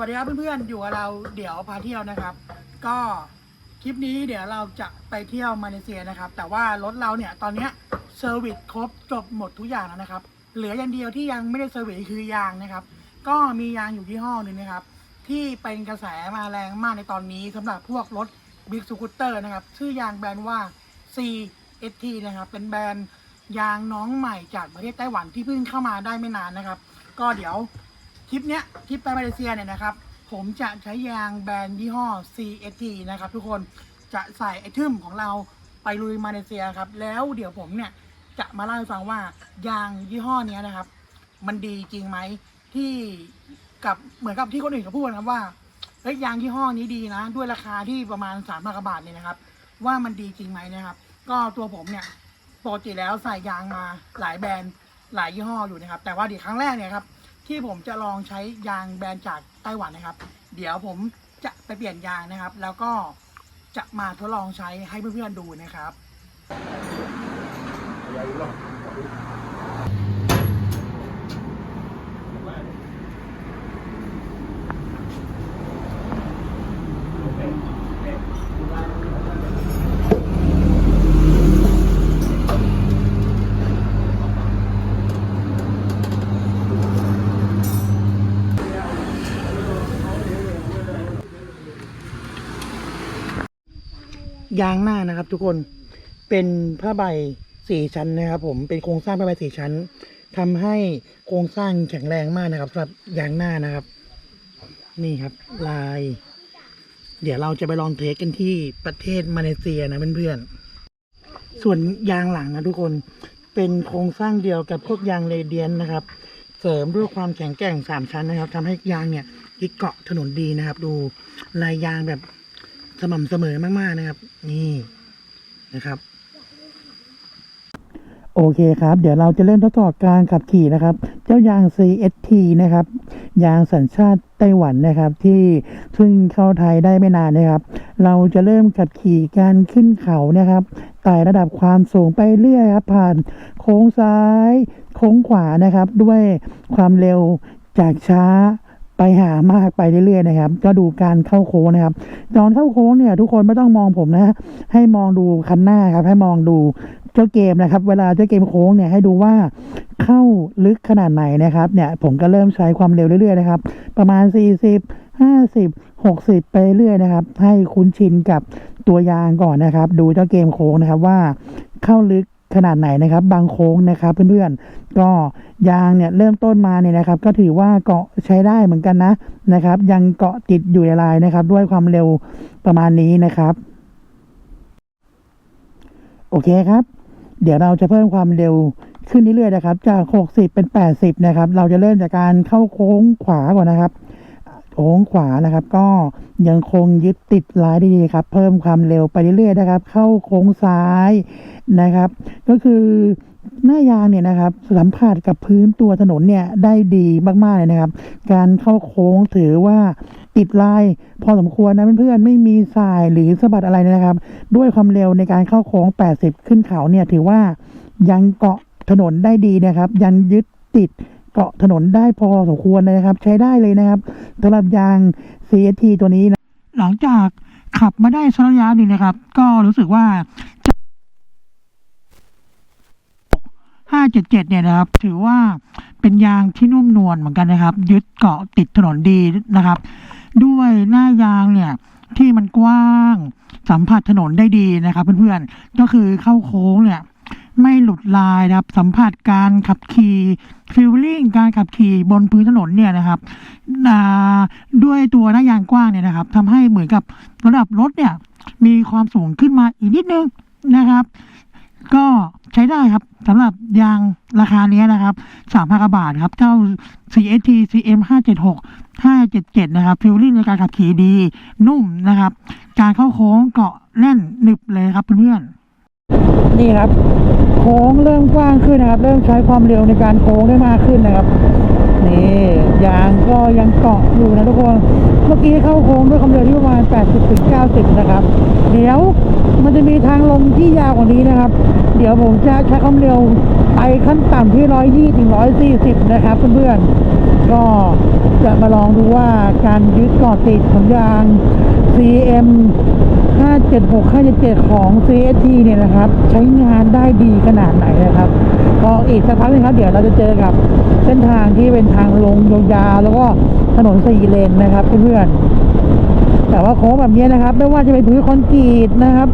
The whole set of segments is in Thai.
วัสดีครับเพื่อนๆ อยู่กับเราเดี๋ยวพาเที่ยวนะครับ ก็คลิปนี้เดี๋ยวเราจะไปเที่ยวมาเลเซียนะครับ แต่ว่ารถเราเนี่ยตอนนี้เซอร์วิสครบจบหมดทุกอย่างแล้วนะครับ เหลืออย่างเดียวที่ยังไม่ได้เซอร์วิสคือยางนะครับ ก็มียางอยู่ที่ห้อหนึ่งนะครับ ที่เป็นกระแสมาแรงมากในตอนนี้สำหรับพวกรถบิ๊กสกูตเตอร์นะครับ ชื่อยางแบรนด์ว่า CST นะครับ เป็นแบรนด์ยางน้องใหม่จากประเทศไต้หวันที่เพิ่งเข้ามาได้ไม่นานนะครับ ก็เดี๋ยว ทริปเนี้ยทริปไปมาเลเซียเนี่ยนะครับ ผมจะใช้ยางแบรนด์ยี่ห้อ CST นะครับทุกคนจะใส่ไอทึมของเราไปลุยมาเลเซียครับ แล้วเดี๋ยวผมเนี่ยจะมาเล่าให้ฟังว่ายางยี่ห้อนี้นะครับ มันดีจริงไหมที่กับเหมือนกับที่คนอื่นเขาพูดนะครับว่าเฮ้ยยางยี่ห้อนี้ดีนะ ด้วยราคาที่ประมาณสามพันกว่าบาทเนี่ยนะครับ ว่ามันดีจริงไหมนะครับ ก็ตัวผมเนี่ยปกติแล้วใส่ยางมาหลายแบรนด์หลายยี่ห้ออยู่นะครับ แต่ว่าเดี๋ยวครั้งแรกเนี่ยครับ ที่ผมจะลองใช้ยางแบรนด์จากไต้หวันนะครับ เดี๋ยวผมจะไปเปลี่ยนยางนะครับ แล้วก็จะมาทดลองใช้ให้เพื่อนๆดูนะครับ ยางหน้านะครับ ทุกคนเป็นผ้าใบสี่ชั้นนะครับผมเป็นโครงสร้างผ้าใบสี่ชั้นทำให้โครงสร้างแข็งแรงมากนะครับสำหรับยางหน้านะครับ นี่ครับ ลาย เดี๋ยวเราจะไปลองเทสกันที่ประเทศมาเลเซียนะเพื่อนๆส่วนยางหลังนะทุกคนเป็นโครงสร้างเดียวกับพวกยางเรเดียนนะครับ เสริมด้วยความแข็งแกร่งสามชั้นนะครับทำให้ยางเนี่ยยึดเกาะถนนดีนะครับ ดูลายยางแบบ สม่ำเสมอมากๆนะครับ นี่นะครับ โอเคครับ เดี๋ยวเราจะเริ่มทดสอบการขับขี่นะครับ เจ้ายาง CST นะครับ ยางสัญชาติไต้หวันนะครับ ที่เพิ่งเข้าไทยได้ไม่นานนะครับ เราจะเริ่มขับขี่การขึ้นเขานะครับไต่ระดับความสูงไปเรื่อยครับ ผ่านโค้งซ้าย โค้งขวานะครับ ด้วยความเร็วจากช้า ไปหามากไปเรื่อยๆนะครับ ก็ดูการเข้าโค้งนะครับตอนเข้าโค้งเนี่ย ทุกคนไม่ต้องมองผมนะ ให้มองดูคันหน้าครับ ให้มองดูเจ้าเกมนะครับ เวลาเจ้าเกมโค้งเนี่ยให้ดูว่าเข้าลึกขนาดไหนนะครับ เนี่ยผมก็เริ่มใช้ความเร็วเรื่อยๆนะครับ ประมาณ 40 50 60 ไปเรื่อยนะครับ ให้คุ้นชินกับตัวยางก่อนนะครับ ดูเจ้าเกมโค้งนะครับว่าเข้าลึก ขนาดไหนนะครับ บางโค้งนะครับเพื่อนๆก็ยางเนี่ยเริ่มต้นมาเนี่ยนะครับ ก็ถือว่าเกาะใช้ได้เหมือนกันนะนะครับ ยังเกาะติดอยู่ในลายนะครับ ด้วยความเร็วประมาณนี้นะครับ โอเคครับ เดี๋ยวเราจะเพิ่มความเร็วขึ้นเรื่อยๆนะครับ จาก 60 เป็น 80 นะครับ เราจะเริ่มจากการเข้าโค้งขวาก่อนนะครับ โค้งขวานะครับ ก็ยังคงยึดติดลายด้ดีครับ เพิ่มความเร็วไปเรื่อยๆนะครับ เข้าโค้งซ้ายนะครับ ก็คือหน้ายางเนี่ยนะครับสัมผัสกับพื้นตัวถนนเนี่ยได้ดีมากๆเลยนะครับ การเข้าโค้งถือว่าติดลายพอสมควรนะเพื่อนๆไม่มีสายหรือสะบัดอะไรนะครับ ด้วยความเร็วในการเข้าโค้ง 80 ขึ้นเขาเนี่ยถือว่ายังเกาะถนนได้ดีนะครับ ยังยึดติด เกาะถนนได้พอสมควรเลยนะครับ ใช้ได้เลยนะครับสำหรับยาง CST ตัวนี้นะหลังจากขับมาได้สักระยะหนึ่งนะครับ ก็รู้สึกว่า 577 เนี่ยนะครับ ถือว่าเป็นยางที่นุ่มนวลเหมือนกันนะครับ ยึดเกาะติดถนนดีนะครับ ด้วยหน้ายางเนี่ยที่มันกว้างสัมผัสถนนได้ดีนะครับ เพื่อนๆ ก็คือเข้าโค้งเนี่ย ไม่หลุดลายนะครับ สัมผัสการขับขี่ฟิลลิ่งการขับขี่บนพื้นถนนเนี่ยนะครับด้วยตัวหน้ายางกว้างเนี่ยนะครับทำให้เหมือนกับระดับรถเนี่ยมีความสูงขึ้นมาอีกนิดนึงนะครับ ก็ใช้ได้ครับสำหรับยางราคาเนี้ยนะครับสามพันกว่าบาทครับ เจ้า CST CM 576 577 นะครับฟิลลิ่งในการขับขี่ดี นุ่มนะครับ การเข้าโค้งเกาะแน่นหนึบเลยครับเพื่อนๆนี่ครับ โค้งเริ่มกว้างขึ้นนะครับ เริ่มใช้ความเร็วในการโค้งได้มากขึ้นนะครับนี่ยางก็ยังเกาะอยู่นะทุกคน เมื่อกี้เข้าโค้งด้วยความเร็วที่ประมาณ 80ถึง90 นะครับ เดี๋ยวมันจะมีทางลงที่ยาวกว่านี้นะครับ เดี๋ยวผมจะใช้ความเร็วไปขั้นต่ำที่ 120ถึง140 นะครับเพื่อนๆ ก็จะมาลองดูว่าการยึดเกาะติดของยาง CM 576 577 ของ CST เนี่ยนะครับ ใช้งานได้ดีขนาดไหนนะครับ ก็อีกสักพักนึงครับ เดี๋ยวเราจะเจอกับเส้นทางที่เป็นทางลงยาวๆแล้วก็ถนนสี่เลนนะครับเพื่อนๆแต่ว่าโค้งแบบนี้นะครับ ไม่ว่าจะเป็นพื้นคอนกรีตนะครับ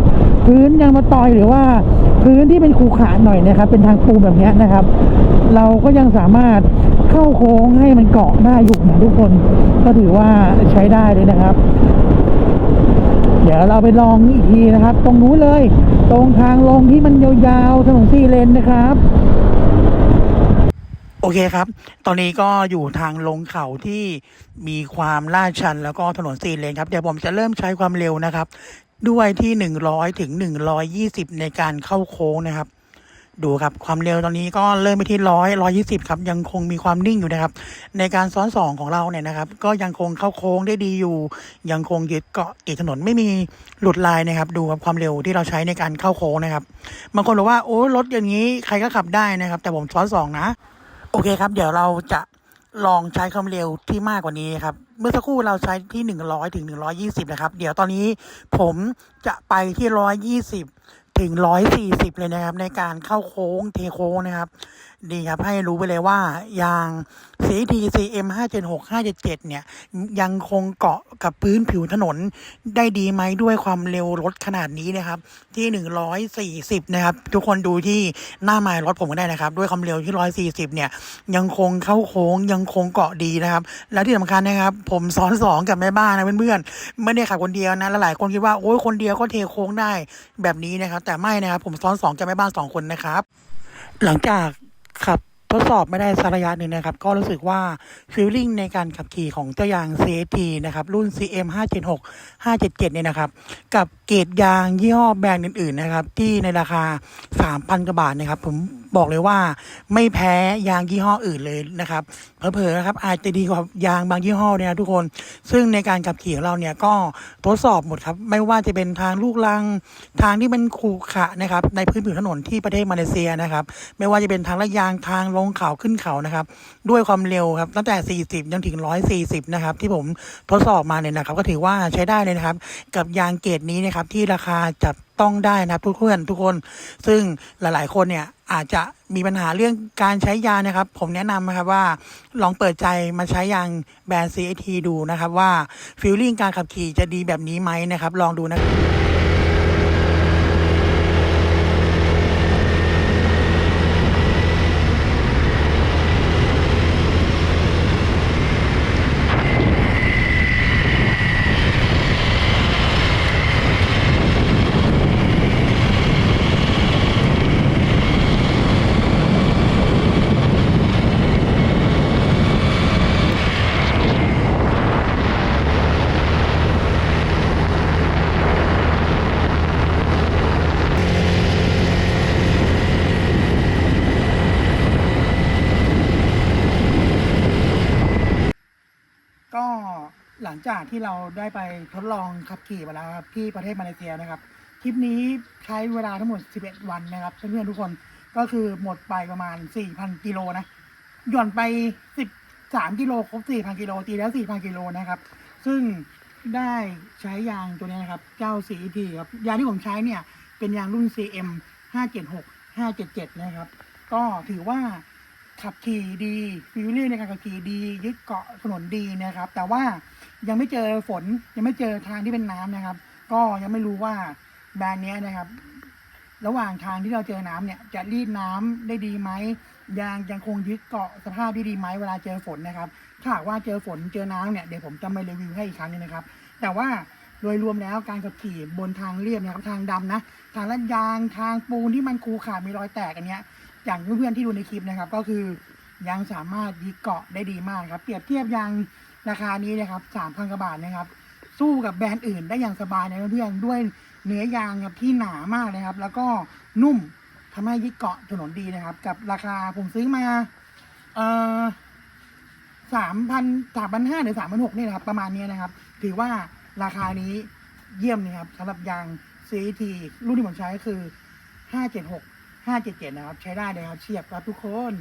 พื้นยางมะตอยหรือว่าพื้นที่เป็นขรุขระหน่อยนะครับ เป็นทางปูนแบบนี้นะครับ เราก็ยังสามารถเข้าโค้งให้มันเกาะได้อยู่นะทุกคน ก็ถือว่าใช้ได้เลยนะครับ เดี๋ยวเราไปลองอีกทีนะครับ ตรงนู้นเลย ตรงทางลงที่มันยาวๆถนนสี่เลนนะครับ โอเคครับ ตอนนี้ก็อยู่ทางลงเขาที่มีความลาดชันแล้วก็ถนนสี่เลนครับ เดี๋ยวผมจะเริ่มใช้ความเร็วนะครับ ด้วยที่ 100 ถึง 120 ในการเข้าโค้งนะครับ ดูครับความเร็วตอนนี้ก็เริ่มไปที่ร้อยร้อยี่สิบครับยังคงมีความนิ่งอยู่นะครับ ในการซ้อนสองของเราเนี่ยนะครับ ก็ยังคงเข้าโค้งได้ดีอยู่ ยังคงยึดเกาะติดถนนไม่มีหลุดลายนะครับ ดูครับความเร็วที่เราใช้ในการเข้าโค้งนะครับบางคนบอกว่าโอ้รถอย่างนี้ใครก็ขับได้นะครับ แต่ผมซ้อนสองนะ โอเคครับ เดี๋ยวเราจะลองใช้ความเร็วที่มากกว่านี้ครับ เมื่อสักครู่เราใช้ที่ 100 ถึง 120 นะครับ เดี๋ยวตอนนี้ผมจะไปที่ 120 ถึง 140 เลยนะครับ ในการเข้าโค้งเทโค้งนะครับดีครับ ให้รู้ไปเลยว่ายาง CT CM 576 577 เนี่ย ยังคงเกาะกับพื้นผิวถนนได้ดีไหมด้วยความเร็วรถขนาดนี้นะครับ ที่ 140 นะครับ ทุกคนดูที่หน้าไมล์รถผมก็ได้นะครับ ด้วยความเร็วที่ 140 เนี่ย ยังคงเข้าโค้งยังคงเกาะดีนะครับ และที่สำคัญนะครับ ผมซ้อนสองกับแม่บ้านนะเพื่อนๆไม่ได้ขับคนเดียวนะและหลายคนคิดว่าโอ้ยคนเดียวก็เทโค้งได้แบบนี้นะครับ แต่ไม่นะครับ ผมซ้อนสองกับแม่บ้านสองคนนะครับ หลังจาก ขับทดสอบไม่ได้สักระยะหนึ่งนะครับ ก็รู้สึกว่าฟิลลิ่งในการขับขี่ของเจ้ายาง CST นะครับ รุ่น CM 576 577 เนี่ยนะครับ กับเกรดยางยี่ห้อแบรนด์อื่น ๆ นะครับ ที่ในราคา 3,000 กว่าบาทนะครับ ผม บอกเลยว่าไม่แพ้ยางยี่ห้ออื่นเลยนะครับเผลอๆนะครับอาจจะดีกว่ายางบางยี่ห้อเนี่ยทุกคน ซึ่งในการขับขี่ของเราเนี่ยก็ทดสอบหมดครับไม่ว่าจะเป็นทางลูกลังทางที่มันขรุขระนะครับในพื้นผิวถนนที่ประเทศมาเลเซียนะครับ ไม่ว่าจะเป็นทางลาดยางทางลงเขาขึ้นเขานะครับ ด้วยความเร็วครับตั้งแต่ 40จนถึง 140 นะครับ ที่ผมทดสอบมาเนี่ยนะครับ ก็ถือว่าใช้ได้เลยนะครับ กับยางเกรดนี้นะครับที่ราคาจับต้องได้นะครับทุกเพื่อนทุกคน ซึ่งหลายๆคนเนี่ย อาจจะมีปัญหาเรื่องการใช้ยานะครับ ผมแนะนำนะครับว่าลองเปิดใจมาใช้ยางแบรนด์ CAT ดูนะครับว่าฟิลลิ่งการขับขี่จะดีแบบนี้ไหมนะครับ ลองดูนะครับ ก็หลั งจากที่เราได้ไปทดลองขับขี่มาแล้วครับที่ประเทศมาเลเซียนะครับคลิปนี้ใช้เวลาทั้งหมด 11 วันนะครับเพื่อนๆทุกคนก็คือหมดไปประมาณ 4,000กิโลนะหย่อนไป 13กิโลครบ 4,000กิโลตีแล้ว 4,000กิโลนะครับ ซึ่งได้ใช้ยางตัวนี้นะครับเจ้า CET ครับยางที่ผมใช้เนี่ยเป็นยางรุ่น CM 576 577 นะครับ ก็ถือว่า ขับขี่ดีฟิลลิ่งในการขับขี่ดี ยึดเกาะถนนดีนะครับ แต่ว่ายังไม่เจอฝนยังไม่เจอทางที่เป็นน้ำนะครับ ก็ยังไม่รู้ว่าแบรนด์นี้นะครับ ระหว่างทางที่เราเจอน้ำเนี่ยจะรีดน้ำได้ดีไหมยางยังคงยึดเกาะสภาพได้ดีไหมเวลาเจอฝนนะครับ ถ้าหากว่าเจอฝนเจอน้ำเนี่ยเดี๋ยวผมจะมารีวิวให้อีกครั้งหนึงนะครับ แต่ว่าโดยรวมแล้วการขับขี่บนทางเรียบนะครับทางดำนะ ทางลาดยางทางปูนที่มันคูขาดมีรอยแตกอันเนี้ย อย่างเพื่อนๆที่ดูในคลิปนะครับ ก็คือยังสามารถยึดเกาะได้ดีมากครับ เปรียบเทียบยางราคานี้นะครับสามพันกว่าบาทนะครับ สู้กับแบรนด์อื่นได้อย่างสบายนะเพื่อนๆด้วยเนื้อยางครับที่หนามากเลยครับ แล้วก็นุ่มทำให้ยึดเกาะถนนดีนะครับ กับราคาผมซื้อมาเอ่อสามพันสามพันห้าหรือสามพันหกนี่แหละครับ ประมาณนี้นะครับ ถือว่าราคานี้เยี่ยมนะครับสำหรับยาง CT รุ่นที่ผมใช้ก็คือ 576 577 นะครับ ใช้ได้เลยครับเฉียบครับทุกคน